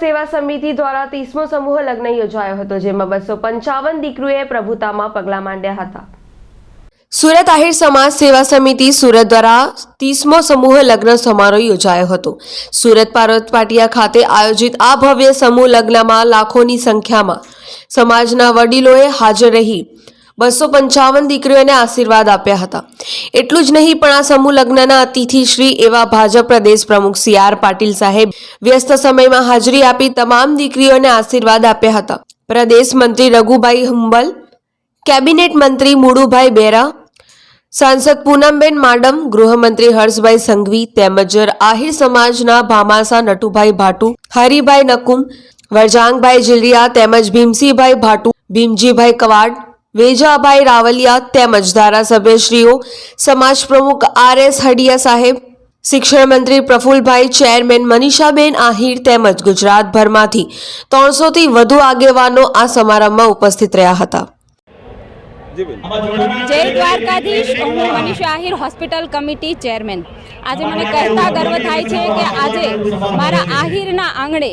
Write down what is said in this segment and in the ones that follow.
સેવા સમિતિ દ્વારા ત્રીસમો સમૂહ લગ્ન યોજાયો હતો, જેમાં બસો પંચાવન દીકરીઓએ પ્રભુતામાં પગલાં માંડ્યા હતા. સુરત આહિર સમાજ સેવા સમિતિ સુરત દ્વારા ત્રીસમો સમૂહ લગ્ન સમારોહ યોજાયો હતો. સુરત પાર્વત પાટિયા ખાતે આયોજિત આ ભવ્ય સમૂહ લગ્નમાં લાખોની સંખ્યામાં સમાજના વડીલોએ હાજર રહી બસો પંચાવન દીકરીઓને આશીર્વાદ આપ્યા હતા. એટલું જ નહીં, પણ આ સમૂહ લગ્નના અતિથિ શ્રી એવા ભાજપ પ્રદેશ પ્રમુખ સી આર પાટીલ સાહેબ વ્યસ્ત સમયમાં હાજરી આપી તમામ દીકરીઓને આશીર્વાદ આપ્યા હતા. પ્રદેશ મંત્રી રઘુભાઈ હુંબલ, કેબિનેટ મંત્રી મુડુભાઈ બેરા, સાંસદ પૂનમબેન માડમ, ગૃહમંત્રી હર્ષભાઈ સંઘવી તેમજ આહિર સમાજના ભામાસા નટુભાઈ ભાટુ, હરિભાઈ નકુમ, વરજાંગભાઈ જીલિયા તેમજ ભીમસિંહભાઈ ભાટુ, ભીમજીભાઈ કવાડ વેજાભાઈ રાવલિયા તેમજ ધારાસભ્યશ્રીઓ સમાજ પ્રમુખ આર એસ હડિયા સાહેબ શિક્ષણ મંત્રી પ્રફુલભાઈ ચેરમેન મનીષાબેન આહિર તેમજ ગુજરાતભરમાંથી ત્રણસોથી વધુ આગેવાનો આ સમારંભમાં ઉપસ્થિત રહ્યા હતા. જય દ્વારકાધીશ. હું Manisha Ahir hospital committee chairman. આજે મને કહેતા ગર્વ થાય છે કે આજે મારા આહિરના આંગણે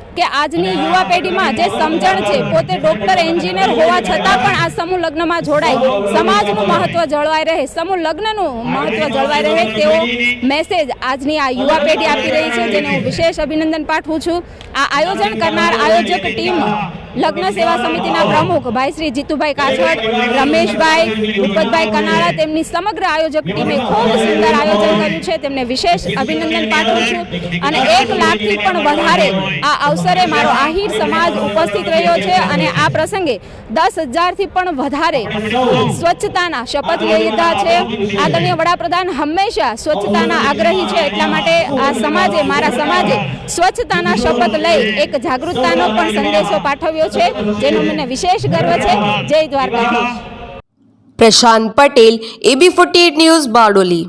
કે આજની યુવા પેઢીમાં જે સમજણ છે, પોતે ડોક્ટર એન્જિનિયર હોવા છતાં પણ આ સમૂહ લગ્નમાં જોડાય. સમાજનું મહત્વ જળવાઈ રહે, સમૂહ લગ્નનું મહત્વ જળવાઈ રહે તેવો મેસેજ આજની આ યુવા પેઢી આપી રહી છે, જેને હું વિશેષ અભિનંદન પાઠવું છું. આ આયોજન કરનાર આયોજક ટીમ લગ્ન સેવા સમિતિના પ્રમુખ ભાઈ શ્રી જીતુભાઈ કાછડ, રમેશભાઈ ભૂપતભાઈ કનાળા તેમની સમગ્ર આયોજક ટીમે ખૂબ સુંદર આયોજન કર્યું છે. તેમને વિશેષ અભિનંદન પાઠવું છું અને એક લાખથી પણ વધારે આ અવસરે મારો આહિર સમાજ ઉપસ્થિત રહ્યો છે અને આ પ્રસંગે દસ હજારથી પણ વધારે સ્વચ્છતાના શપથ લીધા છે. આદરણીય વડાપ્રધાન હંમેશા સ્વચ્છતાના આગ્રહી છે. એટલા માટે આ સમાજે, મારા સમાજે સ્વચ્છતાના શપથ લઈ એક જાગૃતતાનો પણ સંદેશો પાઠવ્યો છે જેનો મને વિશેષ ગર્વ છે. Jai Dwarkadhish. Prashant Patel AB forty news Bardoli.